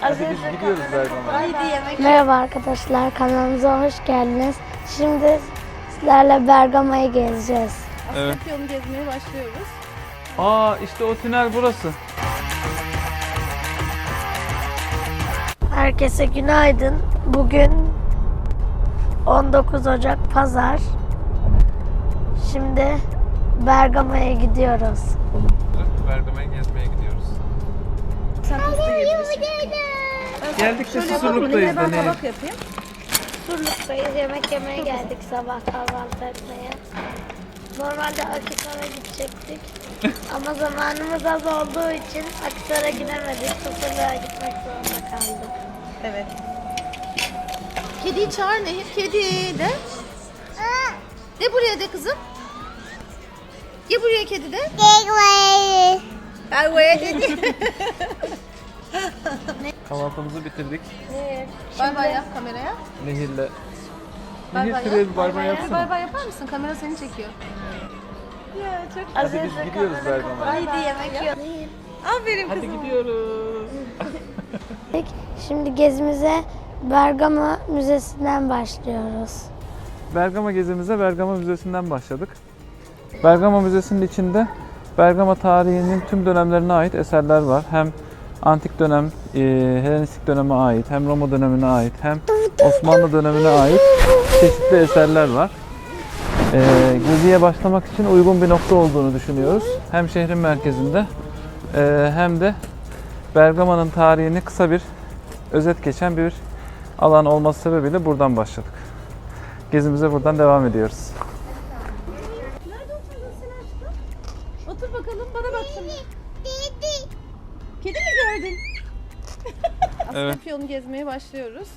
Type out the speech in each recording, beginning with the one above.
Hadi biz gidiyoruz Bergama'ya. Merhaba arkadaşlar kanalımıza hoş geldiniz. Şimdi sizlerle Bergama'yı gezeceğiz. Evet. Yolunu gezmeye başlıyoruz. Aa işte o tünel burası. Herkese günaydın. Bugün 19 Ocak Pazar. Şimdi Bergama'ya gidiyoruz. Bergama'ya gezmeye gidiyoruz. Sen hızlı gelirsin. Geldik de? Susurluk'tayız da ben ne? tabak yapayım. Surluk'tayız. Yemek yemeye geldik sabah kahvaltı etmeye. Normalde Akisar'a gidecektik. Ama zamanımız az olduğu için Akisar'a gidemedik. Susurluğa gitmek zorunda kaldık. Evet. Kediyi çağır Nehir. Kedi de. De buraya de kızım. Gel buraya kedi de. Gel buraya dedi. Kahvaltımızı bitirdik. Bay bay yap kameraya. Nehir'le. Bay Nehir bay şuraya yap. bir bay bay Bay yapsana. bay yapar mısın? Kamera seni çekiyor. Ya çok Hadi biz gidiyoruz Bergama'ya. Haydi yemek yiyor. Aferin Hadi kızım. gidiyoruz. Şimdi gezimize Bergama Müzesi'nden başlıyoruz. Bergama gezimize Bergama Müzesi'nden başladık. Bergama Müzesi'nin içinde Bergama tarihinin tüm dönemlerine ait eserler var. Hem antik dönem, e, Helenistik döneme ait, hem Roma dönemine ait, hem Osmanlı dönemine ait çeşitli eserler var. E, geziye başlamak için uygun bir nokta olduğunu düşünüyoruz. Hem şehrin merkezinde e, hem de Bergama'nın tarihini kısa bir özet geçen bir alan olması sebebiyle buradan başladık. Gezimize buradan devam ediyoruz. Nerede oturdun sen aşkım? Otur bakalım bana bak şimdi. Asya yolunu gezmeye başlıyoruz.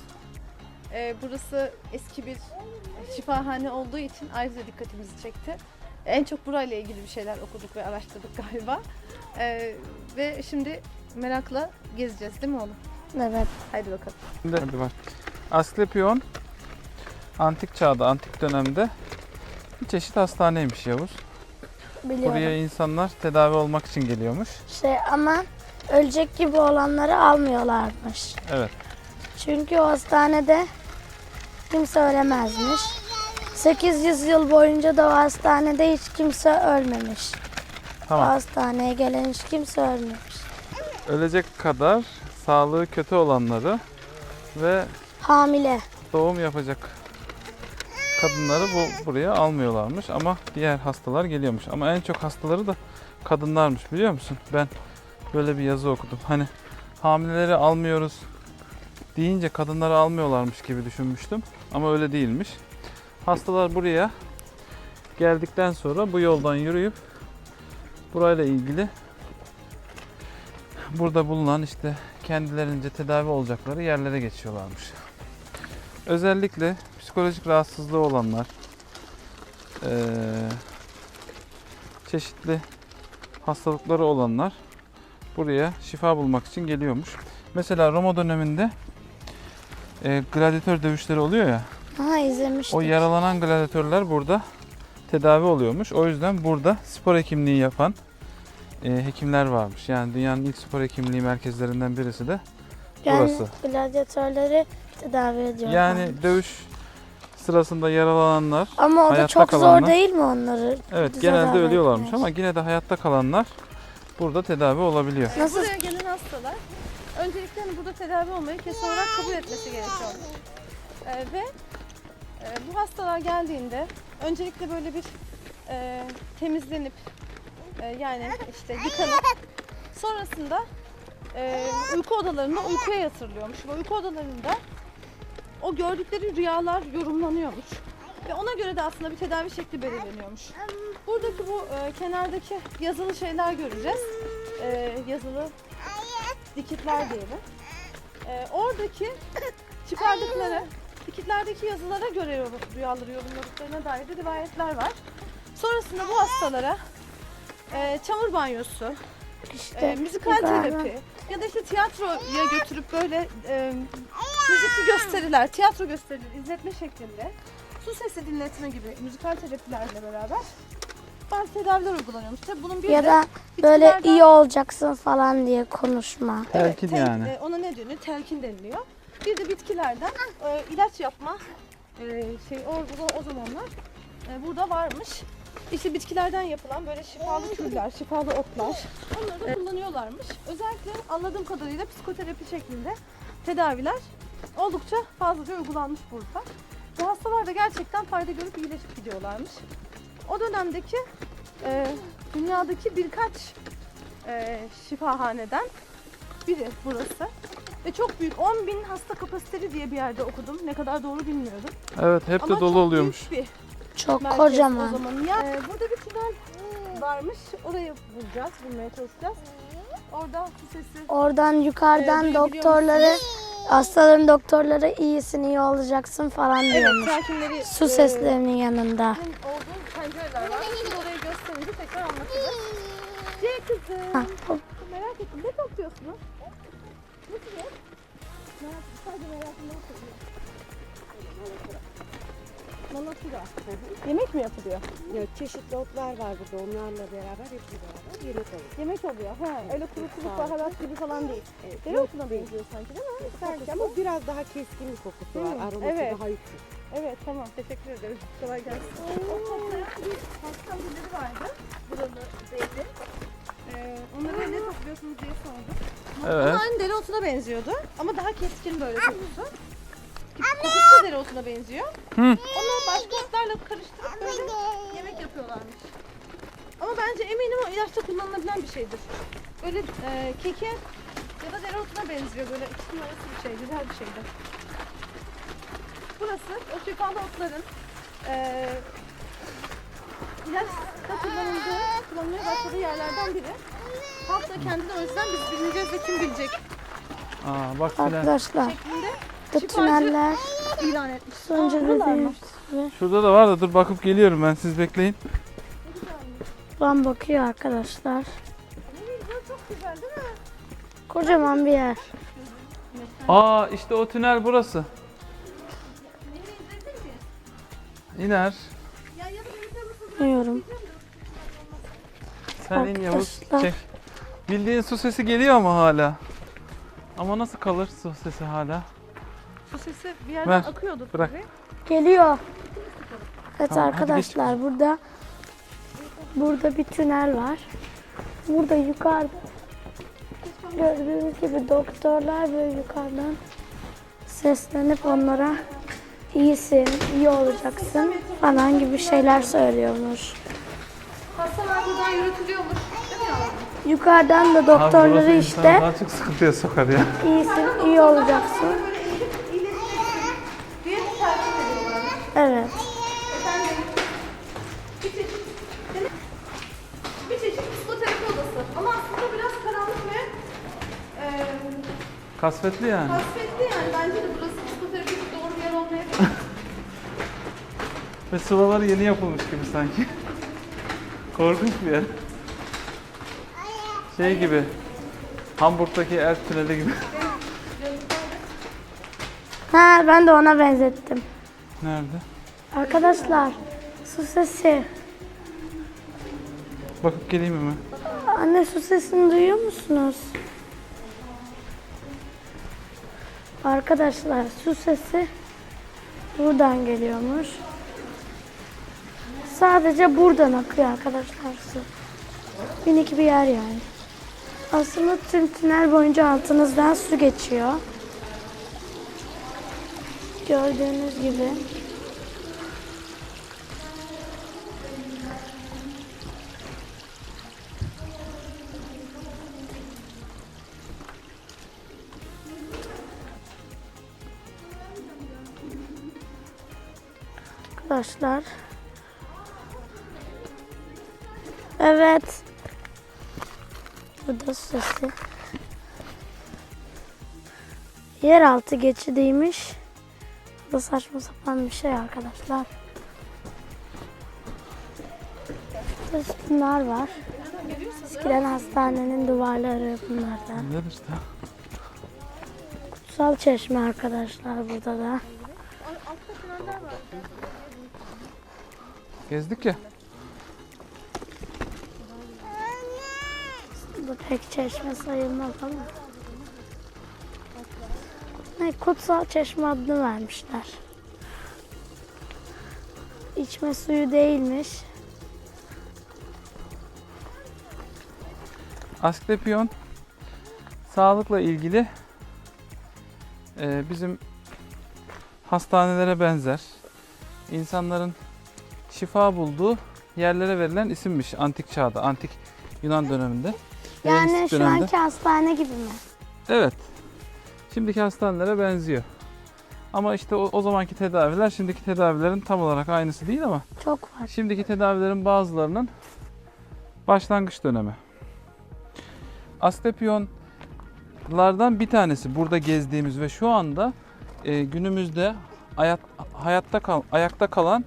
Ee, burası eski bir şifahane olduğu için ayrıca dikkatimizi çekti. En çok burayla ilgili bir şeyler okuduk ve araştırdık galiba. Ee, ve şimdi merakla gezeceğiz değil mi oğlum? Evet. Haydi bakalım. Şimdi hadi bak. Asklepion antik çağda, antik dönemde bir çeşit hastaneymiş Yavuz. Biliyorum. Buraya insanlar tedavi olmak için geliyormuş. Şey ama ölecek gibi olanları almıyorlarmış. Evet. Çünkü o hastanede kimse ölemezmiş. 800 yıl boyunca da o hastanede hiç kimse ölmemiş. O Tamam. hastaneye gelen hiç kimse ölmemiş. Ölecek kadar sağlığı kötü olanları ve Hamile. doğum yapacak kadınları bu buraya almıyorlarmış ama diğer hastalar geliyormuş. Ama en çok hastaları da kadınlarmış biliyor musun? Ben böyle bir yazı okudum. Hani hamileleri almıyoruz deyince kadınları almıyorlarmış gibi düşünmüştüm ama öyle değilmiş. Hastalar buraya geldikten sonra bu yoldan yürüyüp burayla ilgili burada bulunan işte kendilerince tedavi olacakları yerlere geçiyorlarmış. Özellikle psikolojik rahatsızlığı olanlar, çeşitli hastalıkları olanlar buraya şifa bulmak için geliyormuş. Mesela Roma döneminde eee gladyatör dövüşleri oluyor ya, Ha izlemiştik. o yaralanan gladyatörler burada tedavi oluyormuş. O yüzden burada spor hekimliği yapan eee, hekimler varmış. Yani dünyanın ilk spor hekimliği merkezlerinden birisi de yani burası. gladyatörleri tedavi ediyor. Yani dövüş sırasında yaralananlar Ama o da çok zor kalanlar- değil mi onları? Evet genelde ölüyorlarmış ama yine de hayatta kalanlar burada tedavi olabiliyor. Nasıl? Buraya gelen hastalar öncelikle hani burada tedavi olmayı kesin olarak kabul etmesi gerekiyor. Ee, ve e, bu hastalar geldiğinde öncelikle böyle bir e, temizlenip e, yani işte yıkanıp sonrasında e, uyku odalarında uykuya yatırılıyormuş. Ve uyku odalarında o gördükleri rüyalar yorumlanıyormuş. Ve ona göre de aslında bir tedavi şekli belirleniyormuş. Buradaki bu e, kenardaki yazılı şeyler göreceğiz. E, yazılı dikitler diyelim. E, oradaki çıkardıkları dikitlerdeki yazılara göre yorum- rüyaları yorumladıklarına dair de rivayetler var. Sonrasında bu hastalara e, çamur banyosu, İşte e, müzikal terapi ya da işte tiyatroya götürüp böyle e, müzikli gösteriler, tiyatro gösterileri izletme şeklinde su sesi dinletme gibi müzikal terapilerle beraber bazı tedaviler uygulanıyormuş. Tabii bunun bir Ya de da böyle bitkilerden- iyi olacaksın falan diye konuşma. Telkin tel- yani. e, ona ne deniyor? Telkin deniliyor. Bir de bitkilerden e, ilaç yapma e, şey o, o, o zamanlar e, burada varmış. İşte bitkilerden yapılan böyle şifalı türler, şifalı otlar onları da kullanıyorlarmış. Özellikle anladığım kadarıyla psikoterapi şeklinde tedaviler oldukça fazlaca uygulanmış burada. Bu hastalar da gerçekten fayda görüp iyileşip gidiyorlarmış. O dönemdeki e, dünyadaki birkaç e, şifahaneden biri burası. Ve çok büyük 10 bin hasta kapasiteli diye bir yerde okudum. Ne kadar doğru bilmiyorum. Evet hep de Ama dolu çok oluyormuş. büyük bir Çok merkez kocaman. O zaman. Ya, e, burada bir tünel varmış. Orayı bulacağız, bulmaya çalışacağız. Orada su sesi. Oradan yukarıdan Ee, duyabiliyor doktorları, hastaların doktorları iyisin, iyi olacaksın falan Evet, diyormuş. sakinleri Su e, seslerinin yanında. olduğu pencereler var. Şimdi orayı gösterince tekrar anlatacağız. C kızım. Ha, o- Merak ettim. Ne topluyorsunuz? Nasıl ya? Merak. Sadece merakımdan soruyorum. Malatura. Yemek mi yapılıyor? Ya çeşitli otlar var burada. Onlarla beraber hepsi beraber yemek oluyor. Yemek oluyor. Ha, öyle kuru kuru baharat gibi falan değil. Evet. Dereotuna benziyor sanki değil mi? Sanki ama biraz daha keskin bir kokusu var. Hı, Aroması evet. daha yüksek. Evet tamam teşekkür ederim. Kolay gelsin. O toplayan bir hasta birileri vardı. Buralı zeydi. Ee, onları ne topluyorsunuz diye sordum. Evet. Aynı dereotuna benziyordu. Ama daha keskin böyle kokusu. Kokusu da dereotuna benziyor. Hı. Onu başka otlarla karıştırıp böyle yemek yapıyorlarmış. Ama bence eminim o ilaçta kullanılabilen bir şeydir. Böyle e, keke ya da dereotuna benziyor böyle ikisinin arası bir şey, güzel bir şeydi. Burası o şifalı otların e, ilaçta kullanıldığı, kullanılmaya başladığı yerlerden biri. Halk da kendini o yüzden biz bilmeyeceğiz ve kim bilecek Aa bak. Arkadaşlar, şeklinde bu şifacı tüneller ilan etmiş. mı? dediğimiz gibi. Şurada da var da dur bakıp geliyorum ben siz bekleyin. Buradan bakıyor arkadaşlar. Bu çok güzel değil mi? Kocaman bir yer. Aa işte o tünel burası. İner. Ya ya da birlikte mısınız? Bilmiyorum. Sen in Yavuz. Çek. Bildiğin su sesi geliyor ama hala. Ama nasıl kalır su sesi hala? Bu sesi bir yerden Ver, akıyordu. bırak. tabii. Geliyor. Evet Tamam, hadi arkadaşlar burada burada bir tünel var. Burada yukarıda gördüğünüz gibi doktorlar böyle yukarıdan seslenip onlara iyisin, iyi olacaksın falan gibi şeyler söylüyormuş. Hastalar buradan yürütülüyormuş. Değil mi yavrum? Yukarıdan da Abi doktorları burası insanı işte Daha çok sıkıntıya sokar ya. iyisin, iyi olacaksın. Diye bir tercih ediyorlarmış. Evet. Efendim, bir çeşit, bir çeşit psikoterapi odası. Ama aslında biraz karanlık ve e, Kasvetli yani. kasvetli yani. Bence de burası psikoterapi için doğru bir yer olmayabilir. Ve sıvaları yeni yapılmış gibi sanki. Korkunç bir yer. Şey gibi. Hamburg'daki er tüneli gibi. Ha ben de ona benzettim. Nerede? Arkadaşlar su sesi. Bakıp geleyim hemen. Anne su sesini duyuyor musunuz? Arkadaşlar su sesi buradan geliyormuş. Sadece buradan akıyor arkadaşlar su. Minik bir yer yani. Aslında tüm tünel boyunca altınızdan su geçiyor. Gördüğünüz gibi. Arkadaşlar. Evet. Burada su sesi. Yeraltı geçidiymiş. Bu saçma sapan bir şey arkadaşlar. Burada bunlar var. Eskiden hastanenin duvarları bunlardan. Bunlar işte. Kutsal çeşme arkadaşlar burada da. Gezdik ya. Bu pek çeşme sayılmaz ama. Kutsal çeşme adını vermişler. İçme suyu değilmiş. Asklepion sağlıkla ilgili e, bizim hastanelere benzer. İnsanların şifa bulduğu yerlere verilen isimmiş antik çağda, antik Yunan döneminde. Yani Helenistik şu dönemde. anki hastane gibi mi? Evet. Şimdiki hastanelere benziyor. Ama işte o, o zamanki tedaviler şimdiki tedavilerin tam olarak aynısı değil ama Çok var. Şimdiki tedavilerin bazılarının başlangıç dönemi. Asklepionlardan bir tanesi burada gezdiğimiz ve şu anda e, günümüzde hayat, hayatta kal, ayakta kalan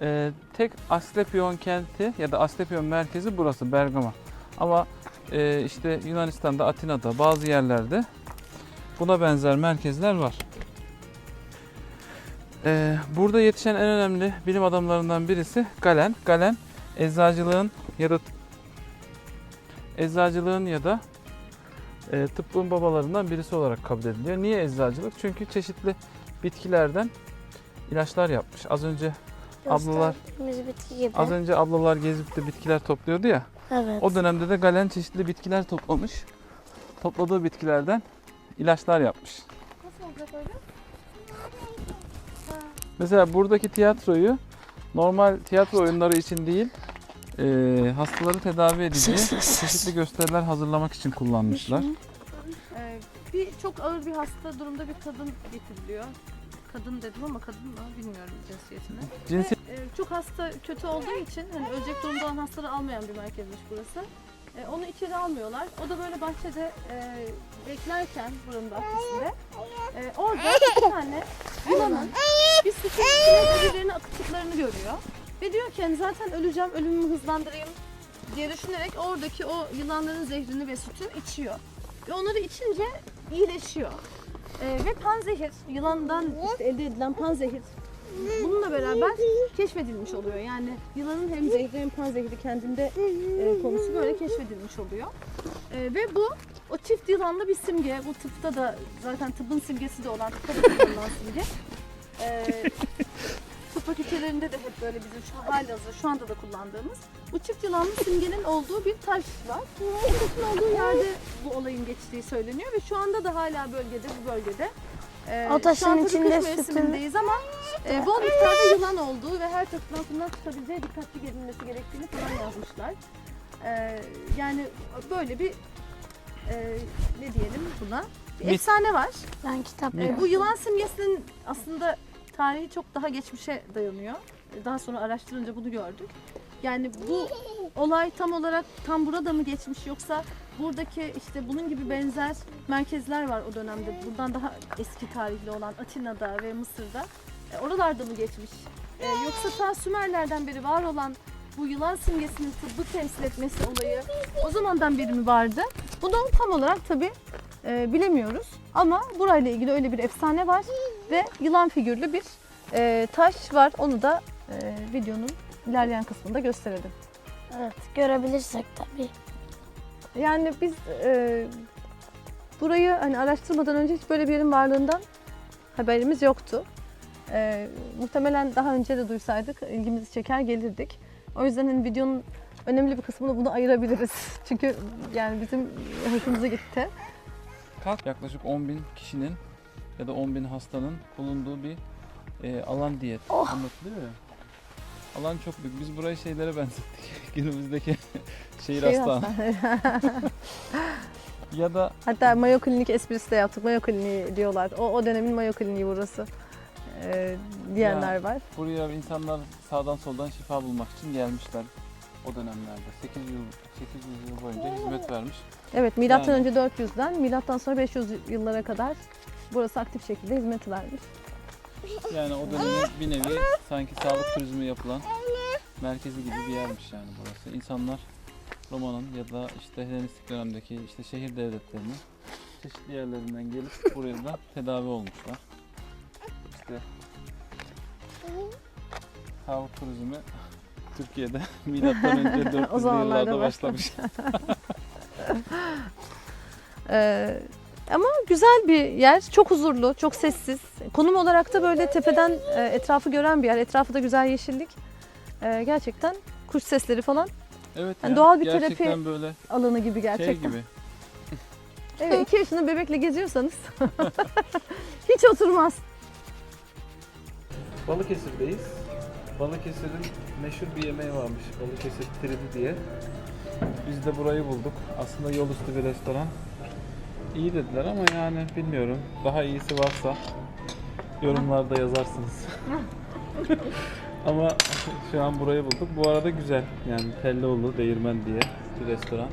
e, tek Asklepion kenti ya da Asklepion merkezi burası Bergama. Ama e, işte Yunanistan'da, Atina'da bazı yerlerde buna benzer merkezler var. Ee, burada yetişen en önemli bilim adamlarından birisi Galen. Galen eczacılığın ya da eczacılığın ya da e, tıbbın babalarından birisi olarak kabul ediliyor. Niye eczacılık? Çünkü çeşitli bitkilerden ilaçlar yapmış. Az önce Ablalar- bitki gibi. az önce ablalar gezip de bitkiler topluyordu ya. Evet. O dönemde de Galen çeşitli bitkiler toplamış. Topladığı bitkilerden ilaçlar yapmış. Nasıl olacak öyle? Mesela buradaki tiyatroyu normal tiyatro oyunları için değil, e, hastaları tedavi edeceği çeşitli gösteriler hazırlamak için kullanmışlar. Ee, bir çok ağır bir hasta durumda bir kadın getiriliyor. Kadın dedim ama kadın mı bilmiyorum cinsiyetini. Cinsi Ve, e, çok hasta kötü olduğu için hani ölecek durumda olan hastaları almayan bir merkezmiş burası. E, onu içeri almıyorlar. O da böyle bahçede e, beklerken buranın bahçesinde e, orada bir tane yılanın bir içine birbirlerini akıttıklarını görüyor. Ve diyor ki hani zaten öleceğim, ölümümü hızlandırayım diye düşünerek oradaki o yılanların zehrini ve sütü içiyor. Ve onları içince iyileşiyor. E, ve panzehir, yılandan işte elde edilen panzehir bununla beraber keşfedilmiş oluyor. Yani yılanın hem zehri hem panzehri kendinde e, konusu böyle keşfedilmiş oluyor. E, ve bu o çift yılanlı bir simge. Bu tıpta da zaten tıbbın simgesi de olan tıpta da kullanılan simge. E, tıp fakültelerinde de hep böyle bizim şu halihazırda şu anda da kullandığımız bu çift yılanlı simgenin olduğu bir taş var. Bu taşın olduğu yerde bu olayın geçtiği söyleniyor ve şu anda da hala bölgede bu bölgede e, O taşın şu an tabii içinde kış sütün- mevsimindeyiz ama e, bol miktarda yılan olduğu ve her tarafından bundan tutabileceği dikkatli gelinmesi gerektiğini falan yazmışlar. E, yani böyle bir e, ne diyelim buna? Bir Mit. efsane var. Ben kitap E, bu yılan simgesinin aslında tarihi çok daha geçmişe dayanıyor. Daha sonra araştırınca bunu gördük. Yani bu olay tam olarak tam burada mı geçmiş yoksa buradaki işte bunun gibi benzer merkezler var o dönemde. Buradan daha eski tarihli olan Atina'da ve Mısır'da. E, oralarda mı geçmiş? E, yoksa ta Sümerlerden beri var olan bu yılan simgesinin tıbbı temsil etmesi olayı o zamandan beri mi vardı? Bunu tam olarak tabi bilemiyoruz. Ama burayla ilgili öyle bir efsane var ve yılan figürlü bir e, taş var. Onu da e, videonun ilerleyen kısmında gösterelim. Evet, görebilirsek tabii. Yani biz e, burayı hani araştırmadan önce hiç böyle bir yerin varlığından haberimiz yoktu. E, muhtemelen daha önce de duysaydık ilgimizi çeker gelirdik. O yüzden hani videonun önemli bir kısmını bunu ayırabiliriz. Çünkü yani bizim hoşumuza gitti. yaklaşık 10 bin kişinin ya da 10 bin hastanın bulunduğu bir e, alan diyet Oh. anlatılıyor ya. Alan çok büyük. Biz burayı şeylere benzettik. Günümüzdeki şehir Şehir hastane. Ya da Hatta Mayo Klinik esprisi de yaptık. Mayo Kliniği diyorlar. O, o dönemin Mayo Kliniği burası. Ee, diyenler Ya. var. buraya insanlar sağdan soldan şifa bulmak için gelmişler o dönemlerde. 800 yıl 800 yıl boyunca hizmet vermiş. Evet, milattan Yani. önce 400'den milattan sonra 500 yıllara kadar burası aktif şekilde hizmet vermiş. Yani o dönemin bir nevi sanki sağlık turizmi yapılan merkezi gibi bir yermiş yani burası. İnsanlar Roma'nın ya da işte Helenistik dönemdeki işte şehir devletlerinin çeşitli yerlerinden gelip buraya da tedavi olmuşlar. İşte sağlık turizmi Türkiye'de milattan önce O 400'lü zamanlarda yıllarda başlamış. Ee, ama güzel bir yer. Çok huzurlu, çok sessiz. Konum olarak da böyle tepeden e, etrafı gören bir yer. Etrafı da güzel yeşillik. Ee, gerçekten kuş sesleri falan Evet Yani ya, doğal bir gerçekten terapi böyle alanı gibi gerçekten. şey gibi. Evet, iki yaşında bebekle geziyorsanız hiç oturmaz. Balıkesir'deyiz. Balıkesir'in meşhur bir yemeği varmış. Balıkesir tridi diye. Biz de burayı bulduk. Aslında yol üstü bir restoran. İyi dediler ama yani bilmiyorum. Daha iyisi varsa yorumlarda yazarsınız. ama şu an burayı bulduk. Bu arada güzel. Yani Telloğlu Değirmen diye bir restoran.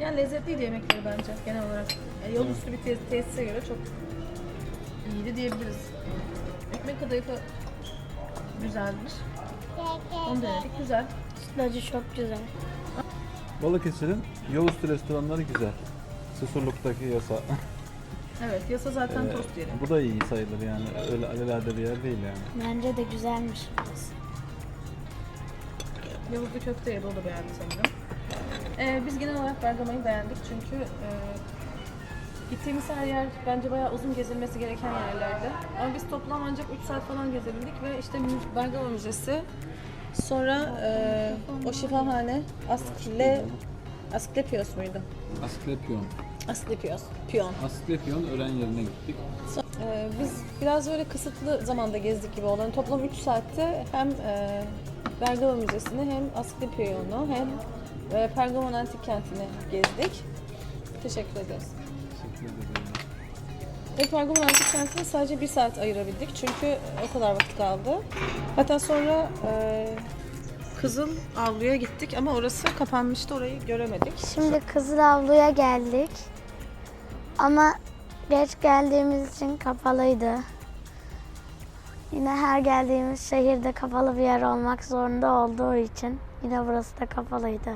Yani lezzetliydi yemekleri bence genel olarak. Yani yol üstü bir tes- tesise göre çok iyiydi diyebiliriz. Ekmek kadayıfı güzelmiş. Onu denedik. Güzel. Sütlacı çok güzel. Balıkesir'in yol üstü restoranları güzel. Susurluk'taki yasa. Evet, yasa zaten Ee, tost yeri. bu da iyi sayılır yani. Öyle alelade bir yer değil yani. Bence de güzelmiş. Yavuzlu köfte yedi, o da beğendi sanırım. Ee, biz genel olarak Bergama'yı beğendik çünkü e, gittiğimiz her yer bence bayağı uzun gezilmesi gereken yerlerdi. Ama biz toplam ancak 3 saat falan gezebildik ve işte Mü- Bergama Müzesi, sonra e, o şifahane Askle, Asklepios muydu? Asklepion. Asklepios, Piyon. Asklepion öğren yerine gittik. Ee, biz biraz böyle kısıtlı zamanda gezdik gibi oldu. Yani toplam 3 saatte hem e, Bergama Müzesi'ni hem Asklepion'u hem e, Pergamon Antik Kenti'ni gezdik. Teşekkür ederiz. Teşekkür ederim. Ve Pergamon Antik Kenti'ne sadece bir saat ayırabildik çünkü o kadar vakit kaldı. Hatta sonra e, Kızıl Avlu'ya gittik ama orası kapanmıştı orayı göremedik. Şimdi Kızıl Avlu'ya geldik. Ama geç geldiğimiz için kapalıydı. Yine her geldiğimiz şehirde kapalı bir yer olmak zorunda olduğu için yine burası da kapalıydı.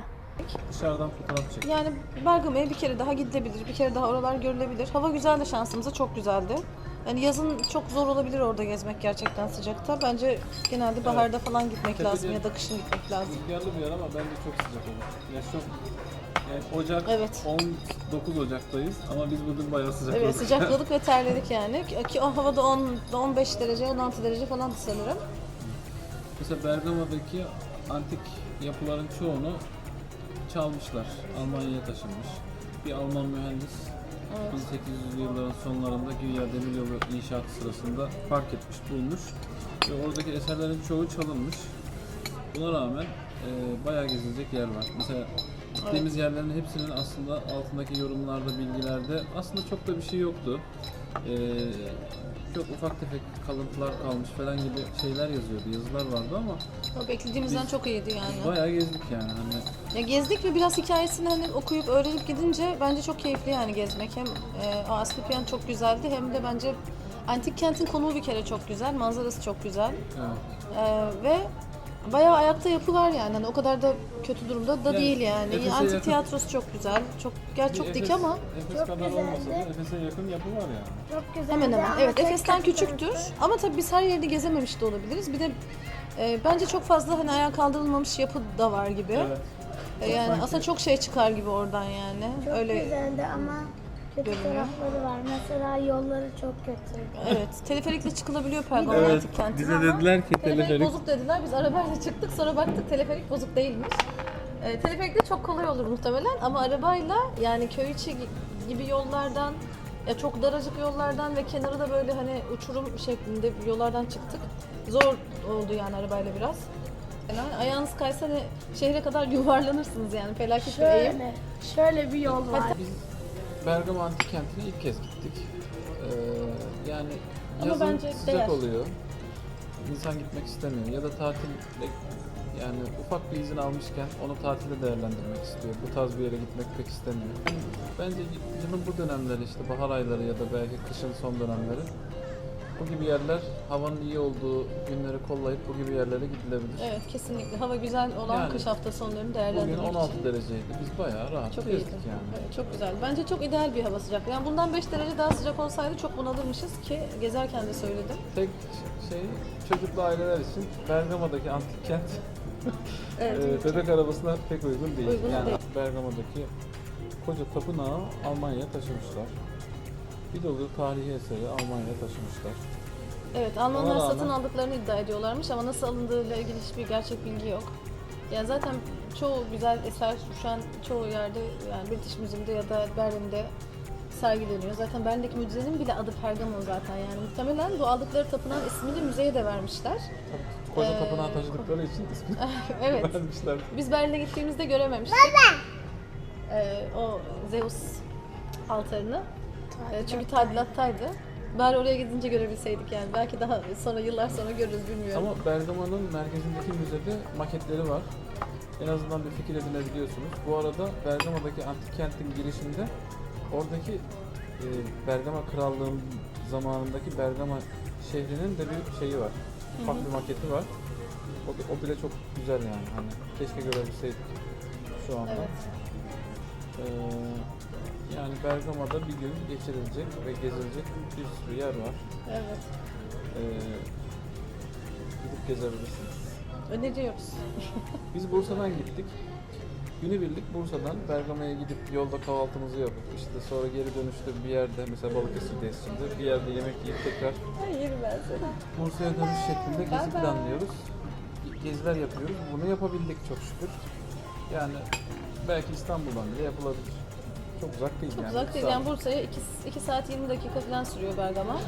Dışarıdan fotoğraf çek. Yani Bergama'ya bir kere daha gidilebilir, bir kere daha oralar görülebilir. Hava güzeldi şansımıza, çok güzeldi. Yani yazın çok zor olabilir orada gezmek gerçekten sıcakta. Bence genelde baharda falan gitmek Tepede- lazım ya da kışın gitmek lazım. Rüzgarlı bir yer ama bence çok sıcak olur. Ya çok yani Ocak Evet. 19 Ocak'tayız ama biz bugün bayağı sıcak Evet sıcakladık ve terledik yani. Ki o havada 10, 15 derece, 16 derece falan sanırım. Mesela Bergama'daki antik yapıların çoğunu çalmışlar. Almanya'ya taşınmış. Bir Alman mühendis 1800'lü yılların sonlarında Güya Demiryolu inşaatı sırasında fark etmiş, bulmuş. Ve oradaki eserlerin çoğu çalınmış. Buna rağmen e, bayağı gezilecek yer var. Mesela gittiğimiz yerlerin hepsinin aslında altındaki yorumlarda, bilgilerde aslında çok da bir şey yoktu. E, çok ufak tefek kalıntılar kalmış falan gibi şeyler yazıyordu, yazılar vardı ama O beklediğimizden Biz- çok iyiydi biz yani. bayağı gezdik yani. Hani Ya gezdik ve biraz hikayesini hani okuyup öğrenip gidince bence çok keyifli yani gezmek. Hem e, o Asklepion çok güzeldi hem de bence antik kentin konumu bir kere çok güzel, manzarası çok güzel. evet. E, ve bayağı ayakta yapı var yani. Hani o kadar da kötü durumda da Yani değil yani. Efes'e antik yakın- tiyatrosu çok güzel. Çok gerçi çok dik ama Efes Çok kadar güzeldi. olmasa da Efes'e yakın yapı var yani. Çok güzel. hemen hemen. Evet Efes'ten küçüktür. Ama tabii biz her yerini gezememiş de olabiliriz. Bir de e, bence çok fazla hani ayağa kaldırılmamış yapı da var gibi. Evet. E, yani aslında çok şey çıkar gibi oradan yani. Çok Öyle güzeldi ama kötü görünüyor. tarafları var. Mesela yolları çok kötü. Evet, teleferikle çıkılabiliyor Pergamon Evet, Antik Kenti'ne bize ama dediler ki teleferik teleferik bozuk dediler. Biz arabayla çıktık sonra baktık teleferik bozuk değilmiş. E, teleferikle çok kolay olur muhtemelen ama arabayla yani köy içi gi- gibi yollardan ya çok daracık yollardan ve kenarı da böyle hani uçurum şeklinde yollardan çıktık. Zor oldu yani arabayla biraz. Yani ayağınız kaysa hani şehre kadar yuvarlanırsınız yani felaket bir eğim. Şöyle, şöyle bir yol var. Biz Bergama Antik Kenti'ne ilk kez gittik. Ee, yani Ama yazın bence sıcak değer. oluyor. İnsan gitmek istemiyor ya da tatilde yani ufak bir izin almışken onu tatilde değerlendirmek istiyor. Bu tarz bir yere gitmek pek istemiyor. Bence yılın bu dönemleri işte bahar ayları ya da belki kışın son dönemleri bu gibi yerler havanın iyi olduğu günleri kollayıp bu gibi yerlere gidilebilir. Evet kesinlikle. Hava güzel olan Yani kış hafta sonlarını Bugün değerlendirmek 16 için. dereceydi. Biz bayağı rahat Çok gezdik iyiydi. yani. Evet, çok güzel. Bence çok ideal bir hava sıcaklığı. Yani bundan 5 derece daha sıcak olsaydı çok bunalırmışız ki gezerken de söyledim. Tek şey çocuklu aileler için Bergama'daki antik kent Evet. e, bebek arabasına pek uygun değil. Uygun yani değil. Bergama'daki koca tapınağı Almanya'ya taşımışlar. Bir dolu tarihi eseri Almanya'ya taşımışlar. Evet, Almanlar rağmen- satın aldıklarını iddia ediyorlarmış ama nasıl alındığıyla ilgili hiçbir gerçek bilgi yok. Yani zaten çoğu güzel eser şu an çoğu yerde yani British Museum'da ya da Berlin'de sergileniyor. Zaten Berlin'deki müzenin bile adı Pergamon zaten yani muhtemelen bu aldıkları tapınağın ismini müzeye de vermişler. Tabii koca Ee, tapınağı taşıdıkları için ismini evet. vermişler. Biz Berlin'e gittiğimizde görememiştik. Ee, o Zeus altarını. Ee, çünkü tadilattaydı. Bari oraya gidince görebilseydik yani. Belki daha sonra yıllar sonra görürüz bilmiyorum. Ama Bergama'nın merkezindeki müzede maketleri var. En azından bir fikir edinebiliyorsunuz. Bu arada Bergama'daki antik kentin girişinde oradaki e, Bergama Krallığı'nın zamanındaki Bergama şehrinin de bir şeyi var. Ufak bir maketi var. O, o bile çok güzel yani. Hani keşke görebilseydik şu anda. Evet. Ee, yani Bergama'da bir gün geçirilecek ve gezilecek bir sürü yer var. Evet. Ee, gidip gezebilirsiniz. Öneriyoruz. Biz Bursa'dan gittik. Günübirlik Bursa'dan Bergama'ya gidip yolda kahvaltımızı yapıp işte sonra geri dönüşte bir yerde mesela Balıkesir'deyiz şimdi bir yerde yemek yiyip tekrar Hayır ben sana. Bursa'ya dönüş şeklinde gezi Bye bye. planlıyoruz. Geziler yapıyoruz. Bunu yapabildik çok şükür. Yani belki İstanbul'dan bile yapılabilir. Çok uzak değil Çok yani. uzak değil. Yani Bursa'ya 2, 2 saat 20 dakika falan sürüyor Bergama.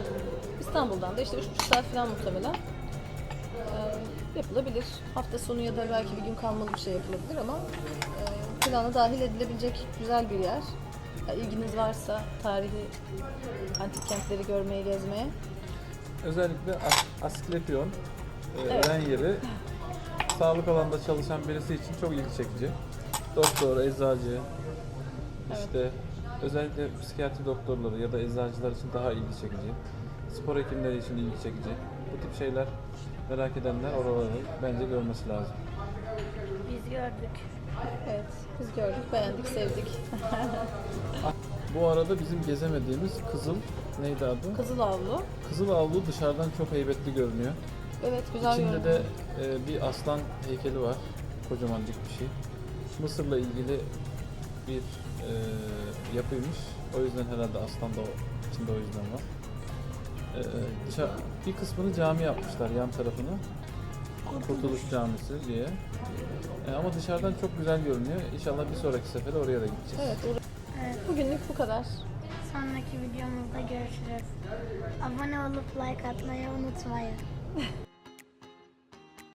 İstanbul'dan da işte 3,5 saat falan muhtemelen. Ee, yapılabilir. Hafta sonu ya da belki bir gün kalmalı bir şey yapılabilir ama e, plana dahil edilebilecek güzel bir yer. Ya, ilginiz varsa tarihi antik kentleri görmeye, gezmeye. Özellikle As- Asklepion e, Evet. öğren yeri sağlık alanında çalışan birisi için çok ilgi çekici. Doktor, eczacı, işte özellikle psikiyatri doktorları ya da eczacılar için daha ilgi çekici. Spor hekimleri için ilgi çekici. Bu tip şeyler merak edenler oraları bence görmesi lazım. Biz gördük. Evet, biz gördük, beğendik, sevdik. Bu arada bizim gezemediğimiz Kızıl neydi adı? Kızıl Avlu. Kızıl Avlu dışarıdan çok heybetli görünüyor. Evet, güzel İçinde görünüyor. de e, bir aslan heykeli var. Kocamancık bir şey. Mısır'la ilgili bir e, yapıymış. O yüzden herhalde aslan da o, içinde o yüzden var. E, dışarı, bir kısmını cami yapmışlar yan tarafını. Kurtuluş Camisi diye. E, ama dışarıdan çok güzel görünüyor. İnşallah bir sonraki sefere oraya da gideceğiz. Evet, or- Evet. bugünlük bu kadar. Sonraki videomuzda görüşürüz. Abone olup like atmayı unutmayın.